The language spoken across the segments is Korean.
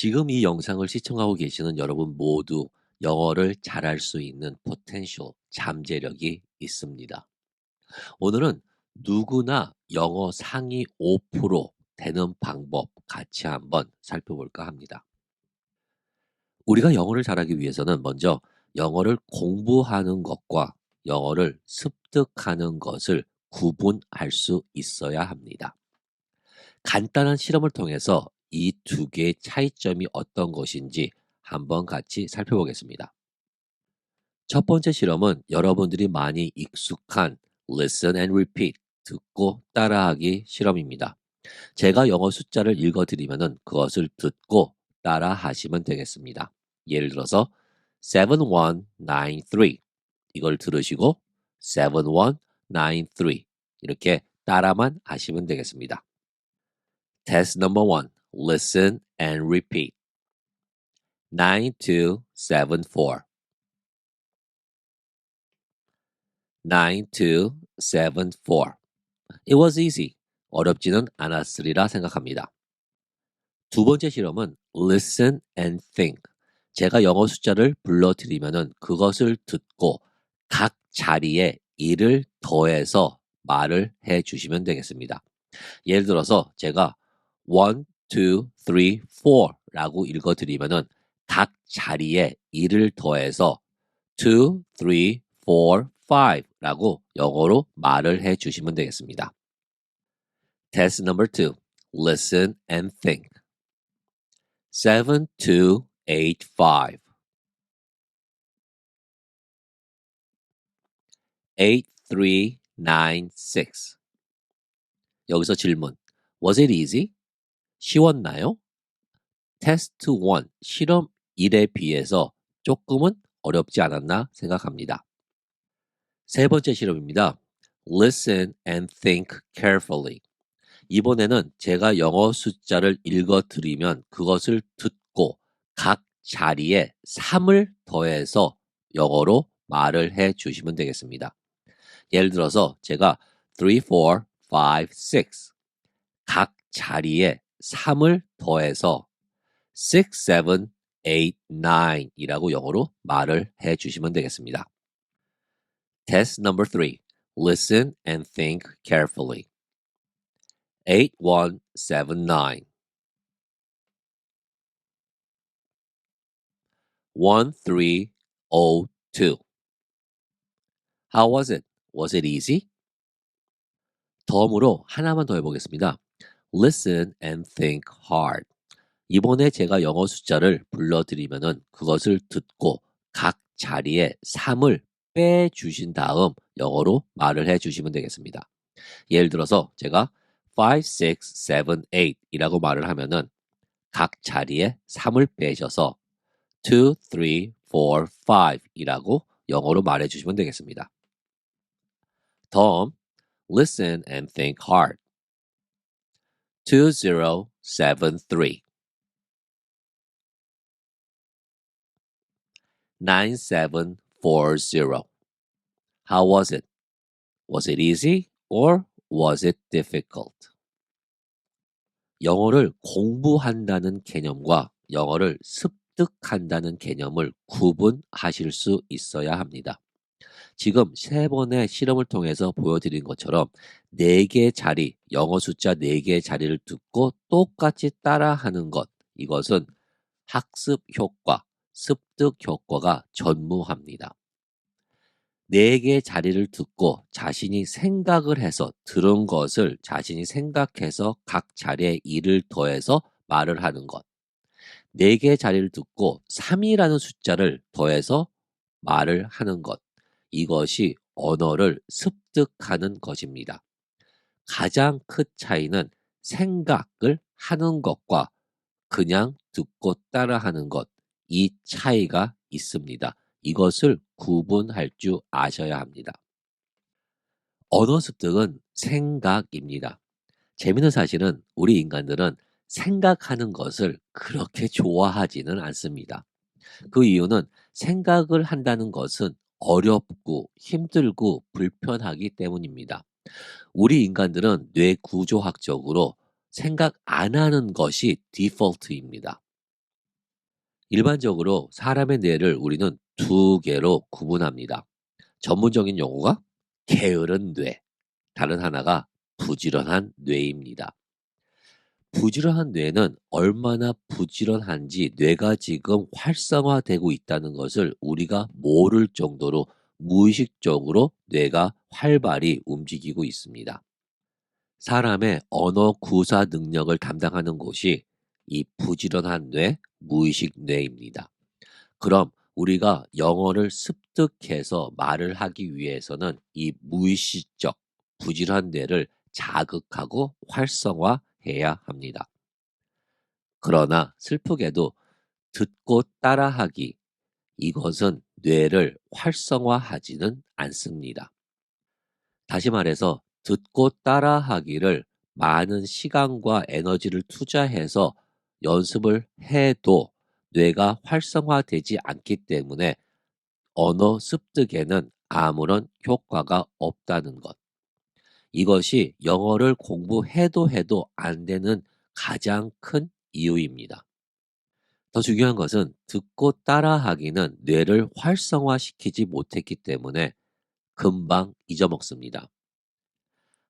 지금 이 영상을 시청하고 계시는 여러분 모두 영어를 잘할 수 있는 potential, 잠재력이 있습니다. 오늘은 누구나 영어 상위 5% 되는 방법 같이 한번 살펴볼까 합니다. 우리가 영어를 잘하기 위해서는 먼저 영어를 공부하는 것과 영어를 습득하는 것을 구분할 수 있어야 합니다. 간단한 실험을 통해서 이 두 개의 차이점이 어떤 것인지 한번 같이 살펴보겠습니다. 첫 번째 실험은 여러분들이 많이 익숙한 listen and repeat 듣고 따라하기 실험입니다. 제가 영어 숫자를 읽어드리면 그것을 듣고 따라 하시면 되겠습니다. 예를 들어서 7193 이걸 들으시고 7193 이렇게 따라만 하시면 되겠습니다. Test number one. Listen and repeat. 9274 9274 It was easy. 어렵지는 않았으리라 생각합니다. 두 번째 실험은 listen and think. 제가 영어 숫자를 불러드리면은 그것을 듣고 각 자리에 이를 더해서 말을 해 주시면 되겠습니다. 예를 들어서 제가 1, 2, 3, 4 라고 읽어드리면은 각 자리에 이를 더해서 2, 3, 4, 5 라고 영어로 말을 해 주시면 되겠습니다. Test number 2. Listen and think. 7285 8396 여기서 질문. Was it easy? 쉬웠나요? 테스트 1, 실험 1에 비해서 조금은 어렵지 않았나 생각합니다. 세 번째 실험입니다. Listen and think carefully. 이번에는 제가 영어 숫자를 읽어 드리면 그것을 듣고 각 자리에 3을 더해서 영어로 말을 해 주시면 되겠습니다. 예를 들어서 제가 3, 4, 5, 6. 각 자리에 3을 더해서 6, 7, 8, 9 이라고 영어로 말을 해 주시면 되겠습니다. Test number 3. Listen and think carefully. 8179 1302 How was it? Was it easy? 덤으로 하나만 더 해보겠습니다. Listen and think hard. 이번에 제가 영어 숫자를 불러드리면은 그것을 듣고 각 자리에 3을 빼주신 다음 영어로 말을 해주시면 되겠습니다. 예를 들어서 제가 5, 6, 7, 8 이라고 말을 하면은 각 자리에 3을 빼셔서 2, 3, 4, 5 이라고 영어로 말해 주시면 되겠습니다. 다음, listen and think hard. 2073 9740 How was it? Was it easy or was it difficult? 영어를 공부한다는 개념과 영어를 습득한다는 개념을 구분하실 수 있어야 합니다. 지금 세 번의 실험을 통해서 보여드린 것처럼 네 개의 자리, 영어 숫자 네 개의 자리를 듣고 똑같이 따라하는 것, 이것은 학습 효과, 습득 효과가 전무합니다. 네 개의 자리를 듣고 자신이 생각을 해서 들은 것을 자신이 생각해서 각 자리에 일을 더해서 말을 하는 것. 네 개의 자리를 듣고 3이라는 숫자를 더해서 말을 하는 것. 이것이 언어를 습득하는 것입니다. 가장 큰 차이는 생각을 하는 것과 그냥 듣고 따라하는 것. 이 차이가 있습니다. 이것을 구분할 줄 아셔야 합니다. 언어 습득은 생각입니다. 재미있는 사실은 우리 인간들은 생각하는 것을 그렇게 좋아하지는 않습니다. 그 이유는 생각을 한다는 것은 어렵고 힘들고 불편하기 때문입니다. 우리 인간들은 뇌 구조학적으로 생각 안 하는 것이 디폴트입니다. 일반적으로 사람의 뇌를 우리는 두 개로 구분합니다. 전문적인 용어가 게으른 뇌, 다른 하나가 부지런한 뇌입니다. 부지런한 뇌는 얼마나 부지런한지 뇌가 지금 활성화되고 있다는 것을 우리가 모를 정도로 무의식적으로 뇌가 활발히 움직이고 있습니다. 사람의 언어 구사 능력을 담당하는 곳이 이 부지런한 뇌, 무의식 뇌입니다. 그럼 우리가 영어를 습득해서 말을 하기 위해서는 이 무의식적 부지런한 뇌를 자극하고 활성화 해야 합니다. 그러나 슬프게도 듣고 따라하기 이것은 뇌를 활성화하지는 않습니다. 다시 말해서 듣고 따라하기를 많은 시간과 에너지를 투자해서 연습을 해도 뇌가 활성화되지 않기 때문에 언어 습득에는 아무런 효과가 없다는 것. 이것이 영어를 공부해도 해도 안 되는 가장 큰 이유입니다. 더 중요한 것은 듣고 따라하기는 뇌를 활성화시키지 못했기 때문에 금방 잊어먹습니다.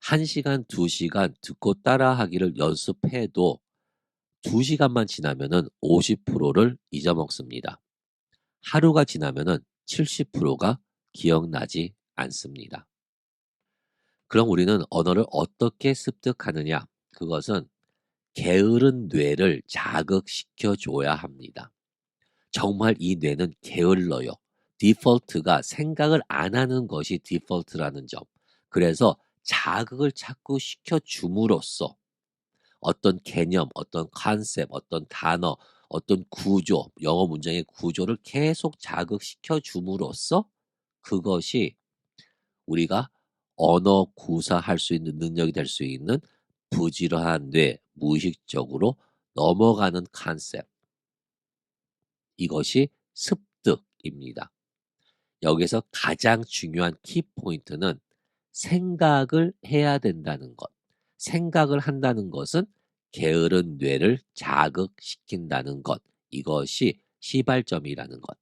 1시간, 2시간 듣고 따라하기를 연습해도 2시간만 지나면은 50%를 잊어먹습니다. 하루가 지나면은 70%가 기억나지 않습니다. 그럼 우리는 언어를 어떻게 습득하느냐? 그것은 게으른 뇌를 자극시켜 줘야 합니다. 정말 이 뇌는 게을러요. 디폴트가 생각을 안 하는 것이 디폴트라는 점. 그래서 자극을 자꾸 시켜 줌으로써 어떤 개념, 어떤 컨셉, 어떤 단어, 어떤 구조, 영어 문장의 구조를 계속 자극시켜 줌으로써 그것이 우리가 언어 구사할 수 있는 능력이 될 수 있는 부지런한 뇌, 무의식적으로 넘어가는 컨셉. 이것이 습득입니다. 여기서 가장 중요한 키포인트는 생각을 해야 된다는 것. 생각을 한다는 것은 게으른 뇌를 자극시킨다는 것. 이것이 시발점이라는 것.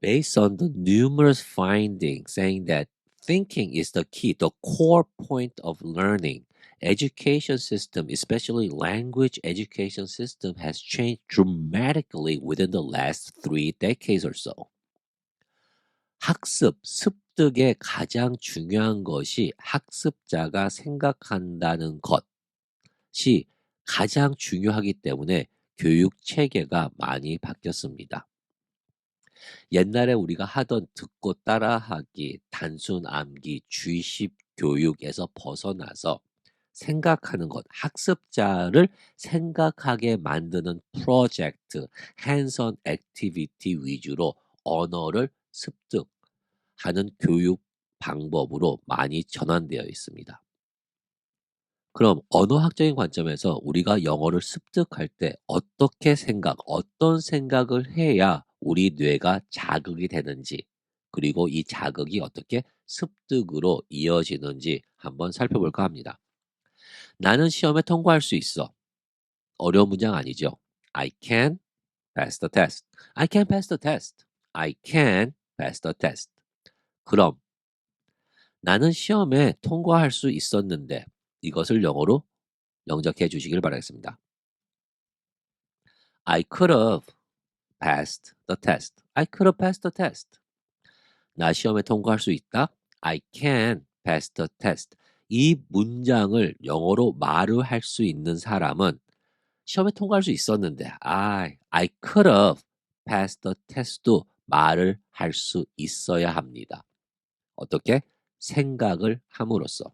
Based on the numerous findings saying that thinking is the key, the core point of learning, education system, especially language education system has changed dramatically within the last three decades or so. 학습, 습득의 가장 중요한 것이 학습자가 생각한다는 것이 가장 중요하기 때문에 교육 체계가 많이 바뀌었습니다. 옛날에 우리가 하던 듣고 따라하기, 단순 암기, 주의식 교육에서 벗어나서 생각하는 것, 학습자를 생각하게 만드는 프로젝트, 핸선 액티비티 위주로 언어를 습득하는 교육 방법으로 많이 전환되어 있습니다. 그럼 언어학적인 관점에서 우리가 영어를 습득할 때 어떻게 생각, 어떤 생각을 해야 우리 뇌가 자극이 되는지, 그리고 이 자극이 어떻게 습득으로 이어지는지 한번 살펴볼까 합니다. 나는 시험에 통과할 수 있어. 어려운 문장 아니죠? I can pass the test. I can pass the test. I can pass the test. 그럼 나는 시험에 통과할 수 있었는데 이것을 영어로 영작해 주시길 바라겠습니다. I could have passed the test. I could have passed the test. 나 시험에 통과할 수 있다. I can pass the test. 이 문장을 영어로 말을 할 수 있는 사람은 시험에 통과할 수 있었는데 I, I could have passed the test도 말을 할 수 있어야 합니다. 어떻게? 생각을 함으로써.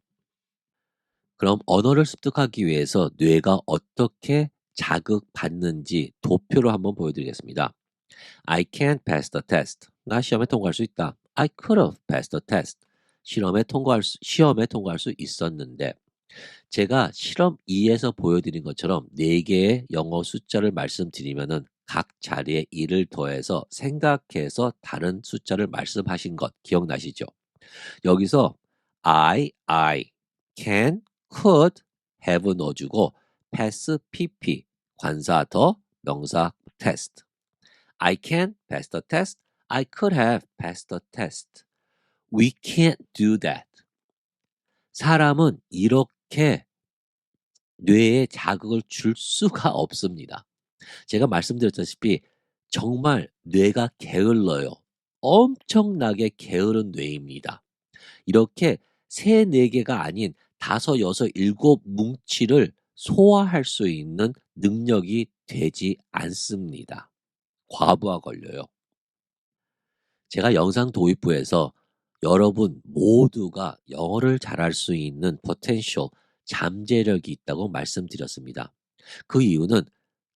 그럼 언어를 습득하기 위해서 뇌가 어떻게 자극받는지 도표로 한번 보여드리겠습니다. I can't pass the test. 나 시험에 통과할 수 있다. I could have passed the test. 실험에 통과할 수, 시험에 통과할 수 있었는데 제가 실험 2에서 보여드린 것처럼 4개의 영어 숫자를 말씀드리면은 각 자리에 1을 더해서 생각해서 다른 숫자를 말씀하신 것 기억나시죠? 여기서 I, I, can, could, have 넣어주고 pass, pp, 관사 더, 명사 test I can pass the test. I could have passed the test. We can't do that. 사람은 이렇게 뇌에 자극을 줄 수가 없습니다. 제가 말씀드렸다시피 정말 뇌가 게을러요. 엄청나게 게으른 뇌입니다. 이렇게 세, 네 개가 아닌 다섯, 여섯, 일곱 뭉치를 소화할 수 있는 능력이 되지 않습니다. 과부하 걸려요. 제가 영상 도입부에서 여러분 모두가 영어를 잘할 수 있는 포텐셜, 잠재력이 있다고 말씀드렸습니다. 그 이유는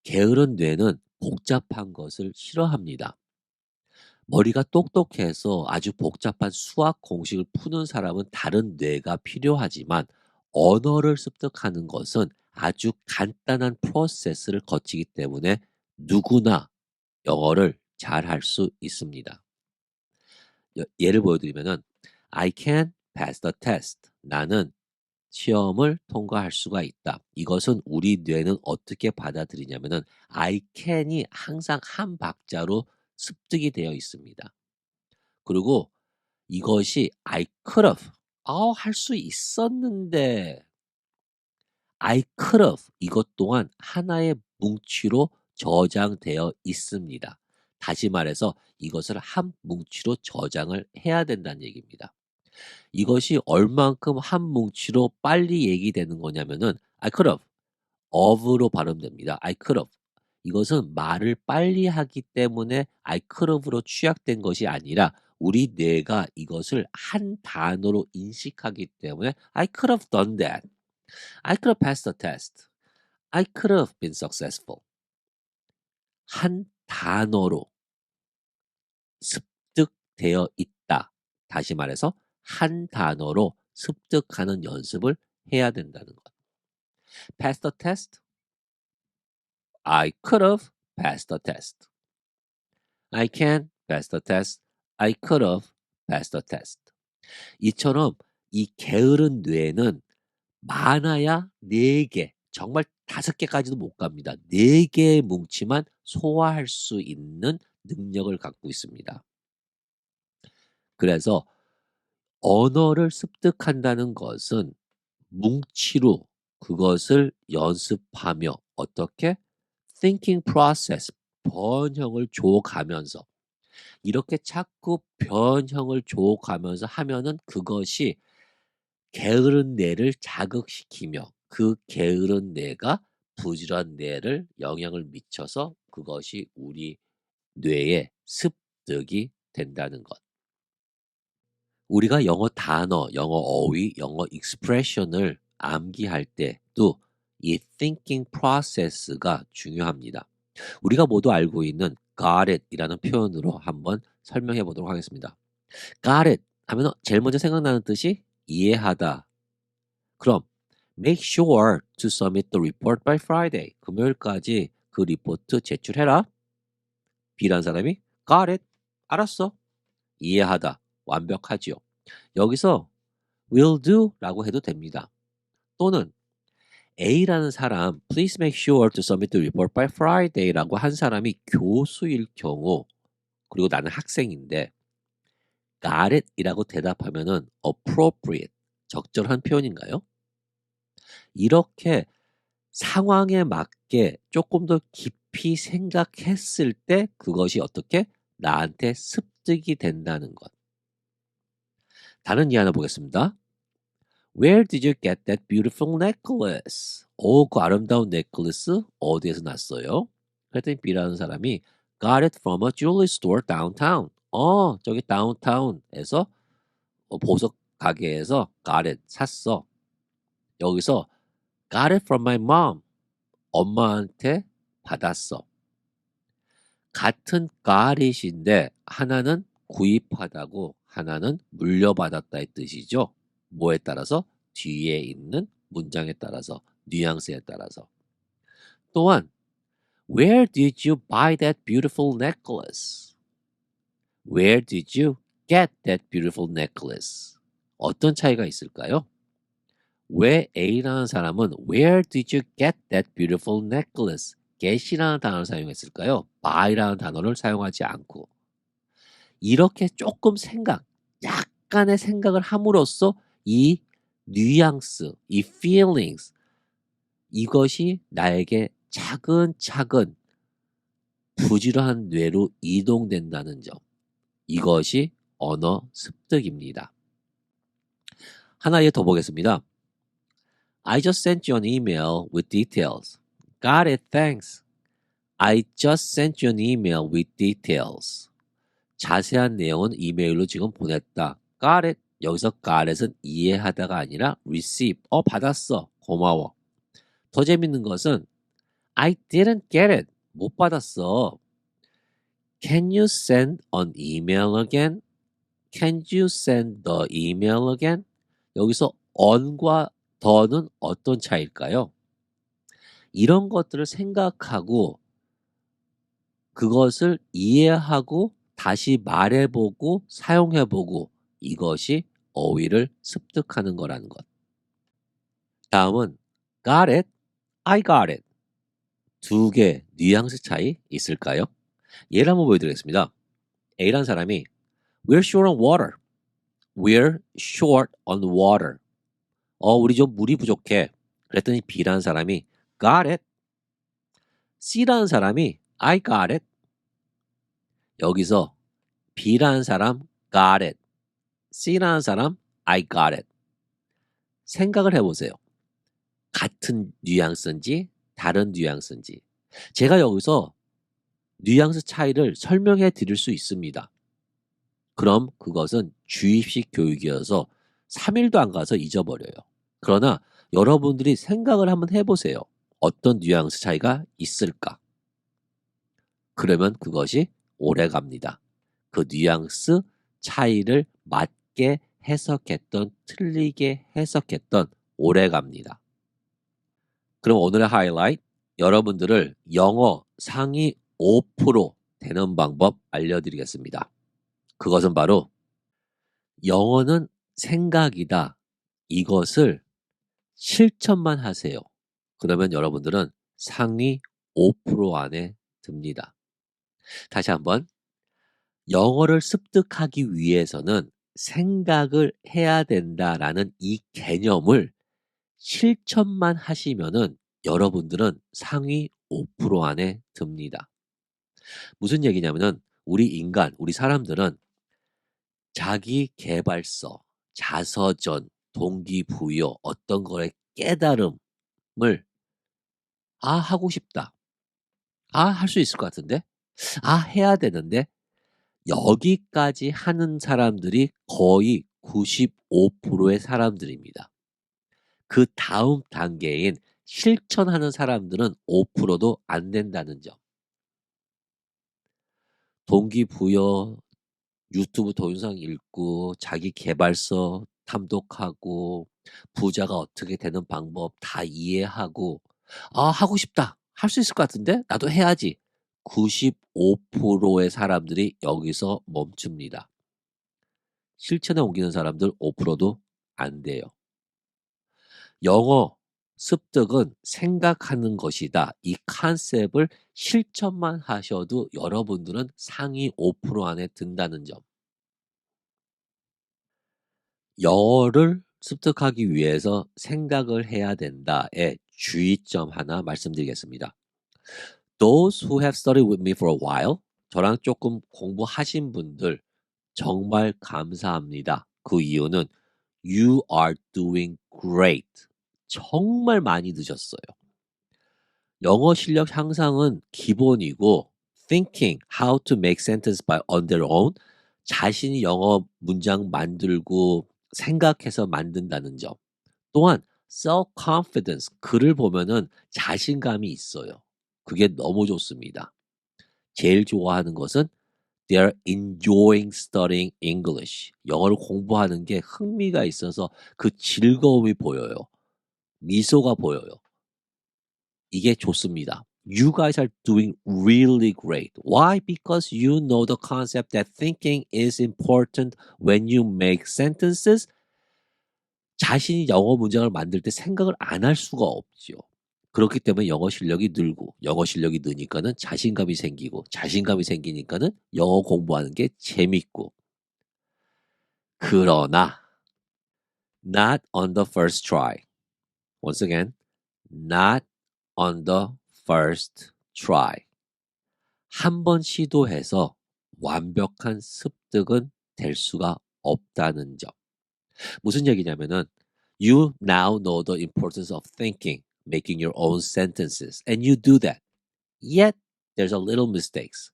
게으른 뇌는 복잡한 것을 싫어합니다. 머리가 똑똑해서 아주 복잡한 수학 공식을 푸는 사람은 다른 뇌가 필요하지만 언어를 습득하는 것은 아주 간단한 프로세스를 거치기 때문에 누구나 영어를 잘 할 수 있습니다. 여- 예를 보여드리면은 I can pass the test. 나는 시험을 통과할 수가 있다. 이것은 우리 뇌는 어떻게 받아들이냐면은 I can이 항상 한 박자로 습득이 되어 있습니다. 그리고 이것이 I could have. 아, 할 수 있었는데. I could. 이것 또한 하나의 뭉치로 저장되어 있습니다. 다시 말해서 이것을 한 뭉치로 저장을 해야 된다는 얘기입니다. 이것이 얼만큼 한 뭉치로 빨리 얘기되는 거냐면은 I could have. of로 발음됩니다. I could have. 이것은 말을 빨리 하기 때문에 I could have로 취약된 것이 아니라 우리 뇌가 이것을 한 단어로 인식하기 때문에 I could have done that. I could have passed the test. I could have been successful. 한 단어로 습득되어 있다. 다시 말해서 한 단어로 습득하는 연습을 해야 된다는 것. Pass the test. I could have passed the test. I can pass the test. I could have passed the test. 이처럼 이 게으른 뇌는 많아야 네 개, 정말 다섯 개까지도 못 갑니다. 네 개의 뭉치만 소화할 수 있는 능력을 갖고 있습니다. 그래서 언어를 습득한다는 것은 뭉치로 그것을 연습하며 어떻게 thinking process 변형을 줘가면서 이렇게 자꾸 변형을 줘가면서 하면은 그것이 게으른 뇌를 자극시키며 그 게으른 뇌가 부지런 뇌를 영향을 미쳐서 그것이 우리 뇌에 습득이 된다는 것. 우리가 영어 단어, 영어 어휘, 영어 익스프레션을 암기할 때도 이 thinking process가 중요합니다. 우리가 모두 알고 있는 got it 이라는 표현으로 한번 설명해 보도록 하겠습니다. got it 하면 제일 먼저 생각나는 뜻이 이해하다. 그럼 make sure to submit the report by Friday. 금요일까지 그 리포트 제출해라. B라는 사람이 got it. 알았어. 이해하다. 완벽하지요. 여기서 will do 라고 해도 됩니다. 또는 A라는 사람 please make sure to submit the report by Friday 라고 한 사람이 교수일 경우 그리고 나는 학생인데 got it 이라고 대답하면은 appropriate 적절한 표현인가요? 이렇게 상황에 맞게 조금 더 깊이 생각했을 때 그것이 어떻게 나한테 습득이 된다는 것. 다른 예 하나 보겠습니다. Where did you get that beautiful necklace? 오, 그 아름다운 넥클래스 어디에서 났어요? 그랬더니 B라는 사람이 got it from a jewelry store downtown. 어, 저기 다운타운에서 어, 보석 가게에서 got it 샀어. 여기서 got it from my mom. 엄마한테 받았어. 같은 got it인데 하나는 구입하다고 하나는 물려받았다의 뜻이죠. 뭐에 따라서 뒤에 있는 문장에 따라서 뉘앙스에 따라서 또한 Where did you buy that beautiful necklace? Where did you get that beautiful necklace? 어떤 차이가 있을까요? 왜 A라는 사람은 Where did you get that beautiful necklace? get이라는 단어를 사용했을까요? by라는 단어를 사용하지 않고 이렇게 조금 생각, 약간의 생각을 함으로써 이 뉘앙스, 이 feelings 이것이 나에게 차근차근 부지런한 뇌로 이동된다는 점. 이것이 언어 습득입니다. 하나 더 보겠습니다. I just sent you an email with details. Got it, thanks. I just sent you an email with details. 자세한 내용은 이메일로 지금 보냈다. Got it. 여기서 got it은 이해하다가 아니라 receive. 어, 받았어. 고마워. 더 재밌는 것은 I didn't get it. 못 받았어. Can you send an email again? Can you send the email again? 여기서 on과 더는 어떤 차이일까요? 이런 것들을 생각하고 그것을 이해하고 다시 말해보고 사용해보고 이것이 어휘를 습득하는 거라는 것. 다음은 got it, I got it. 두 개 뉘앙스 차이 있을까요? 예를 한번 보여드리겠습니다. A라는 사람이 We're short on water. We're short on water. 어, 우리 좀 물이 부족해. 그랬더니 B라는 사람이 Got it. C라는 사람이 I got it. 여기서 B라는 사람 got it. C라는 사람 I got it. 생각을 해보세요. 같은 뉘앙스인지 다른 뉘앙스인지. 제가 여기서 뉘앙스 차이를 설명해 드릴 수 있습니다. 그럼 그것은 주입식 교육이어서 3일도 안 가서 잊어버려요. 그러나 여러분들이 생각을 한번 해보세요. 어떤 뉘앙스 차이가 있을까? 그러면 그것이 오래 갑니다. 그 뉘앙스 차이를 맞게 해석했던, 틀리게 해석했던 오래 갑니다. 그럼 오늘의 하이라이트, 여러분들을 영어 상위 5% 되는 방법 알려드리겠습니다. 그것은 바로 영어는 생각이다. 이것을 실천만 하세요. 그러면 여러분들은 상위 5% 안에 듭니다. 다시 한번 영어를 습득하기 위해서는 생각을 해야 된다라는 이 개념을 실천만 하시면은 여러분들은 상위 5% 안에 듭니다. 무슨 얘기냐면은 우리 인간, 우리 사람들은 자기 개발서, 자서전, 동기부여, 어떤 거에 깨달음을 아, 하고 싶다. 아, 할 수 있을 것 같은데? 아, 해야 되는데? 여기까지 하는 사람들이 거의 95%의 사람들입니다. 그 다음 단계인 실천하는 사람들은 5%도 안 된다는 점. 동기부여, 유튜브 동영상 읽고, 자기 개발서 탐독하고, 부자가 어떻게 되는 방법 다 이해하고, 아, 하고 싶다. 할 수 있을 것 같은데? 나도 해야지. 95%의 사람들이 여기서 멈춥니다. 실천에 옮기는 사람들 5%도 안 돼요. 영어 습득은 생각하는 것이다. 이 컨셉을 실천만 하셔도 여러분들은 상위 5% 안에 든다는 점. 영어를 습득하기 위해서 생각을 해야 된다의 주의점 하나 말씀드리겠습니다. Those who have studied with me for a while, 저랑 조금 공부하신 분들 정말 감사합니다. 그 이유는 You are doing great. 정말 많이 늦었어요. 영어 실력 향상은 기본이고 thinking how to make sentence by on their own 자신이 영어 문장 만들고 생각해서 만든다는 점. 또한 self-confidence 글을 보면은 자신감이 있어요. 그게 너무 좋습니다. 제일 좋아하는 것은 they're enjoying studying English. 영어를 공부하는 게 흥미가 있어서 그 즐거움이 보여요. 미소가 보여요. 이게 좋습니다. You guys are doing really great. Why? Because you know the concept that thinking is important when you make sentences. 자신이 영어 문장을 만들 때 생각을 안 할 수가 없죠. 그렇기 때문에 영어 실력이 늘고 영어 실력이 느니까는 자신감이 생기고 자신감이 생기니까는 영어 공부하는 게 재밌고 그러나 not on the first try. Once again, not on the first try. 한 번 시도해서 완벽한 습득은 될 수가 없다는 점. 무슨 얘기냐면은 you now know the importance of thinking, making your own sentences, and you do that. Yet there's a little mistakes.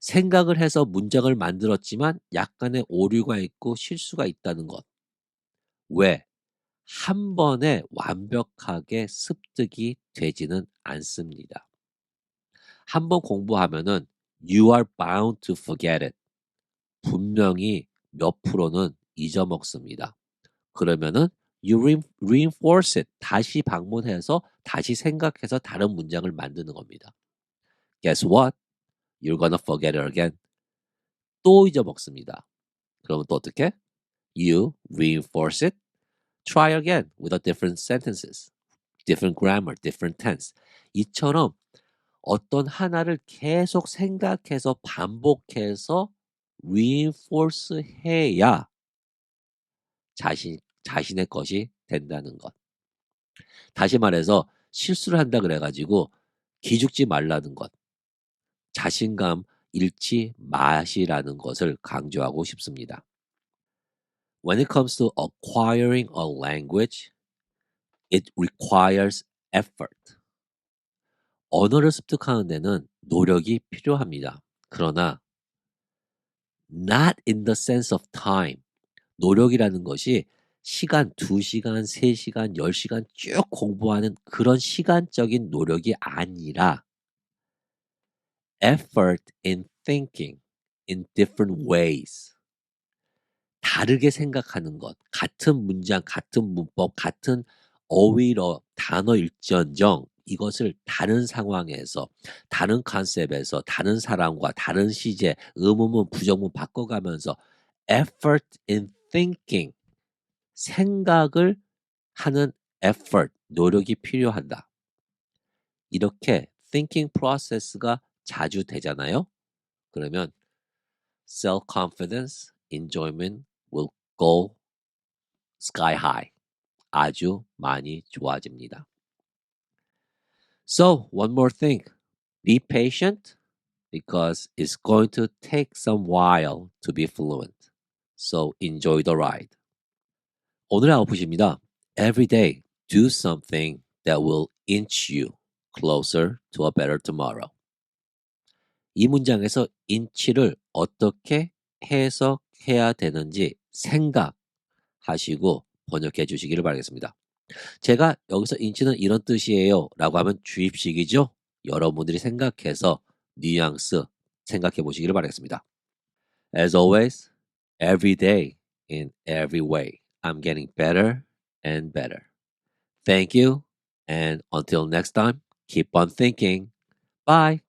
생각을 해서 문장을 만들었지만 약간의 오류가 있고 실수가 있다는 것. 왜? 한 번에 완벽하게 습득이 되지는 않습니다. 한 번 공부하면은 you are bound to forget it. 분명히 몇 프로는 잊어먹습니다. 그러면은 you reinforce it. 다시 방문해서 다시 생각해서 다른 문장을 만드는 겁니다. Guess what? You're gonna forget it again. 또 잊어먹습니다. 그러면 또 어떻게? You reinforce it. Try again with a different sentences, different grammar, different tense. 이처럼 어떤 하나를 계속 생각해서 반복해서 reinforce 해야 자신, 자신의 것이 된다는 것. 다시 말해서 실수를 한다 그래가지고 기죽지 말라는 것. 자신감 잃지 마시라는 것을 강조하고 싶습니다. When it comes to acquiring a language, it requires effort. 언어를 습득하는 데는 노력이 필요합니다. 그러나 not in the sense of time. 노력이라는 것이 시간 2시간, 3시간, 10시간 쭉 공부하는 그런 시간적인 노력이 아니라 effort in thinking in different ways. 다르게 생각하는 것, 같은 문장, 같은 문법, 같은 어휘로 단어일지언정 이것을 다른 상황에서, 다른 컨셉에서, 다른 사람과 다른 시제, 의문문, 부정문 바꿔가면서 effort in thinking, 생각을 하는 effort, 노력이 필요하다. 이렇게 thinking process가 자주 되잖아요. 그러면 self-confidence, enjoyment will go sky high. 아주 많이 좋아집니다. So, one more thing. Be patient because it's going to take some while to be fluent. So, enjoy the ride. 오늘의 아웃풋입니다. Every day, do something that will inch you closer to a better tomorrow. 이 문장에서 inch를 어떻게 해석해야 되는지 생각하시고 번역해 주시기를 바라겠습니다. 제가 여기서 인치는 이런 뜻이에요 라고 하면 주입식이죠. 여러분들이 생각해서 뉘앙스 생각해 보시기를 바라겠습니다. As always, every day, in every way, I'm getting better and better. Thank you, and until next time, keep on thinking. Bye.